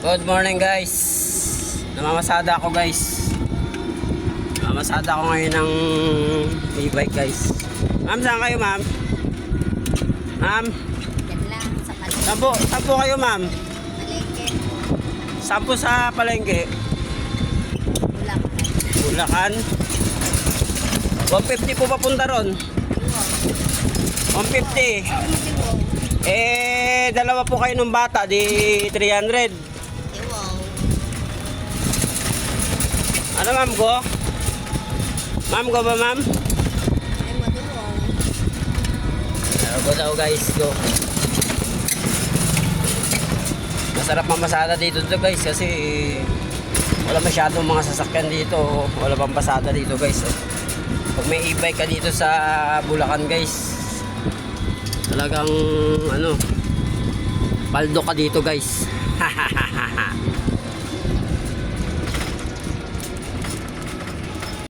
Good morning guys. Namamasada ako guys. Namamasada ako ngayon ng e-bike guys. Ma'am, saan kayo ma'am? Ma'am, saan po, saan po kayo ma'am? Saan po sa palengke? ulap. Bulacan. 150 po papunta ron. Iwo. 150. Iwo. Eh, dalawa po kayo ng bata, di 300. Ano ma'am go? Ma'am go ba ma'am? Ay, maduwong. Ano go daw guys, go. Masarap mamasada dito to guys kasi wala masyadong mga sasakyan dito. Wala pang pasada dito guys. oh. Pag may e-bike ka dito sa Bulacan guys, talagang ano, paldo ka dito guys.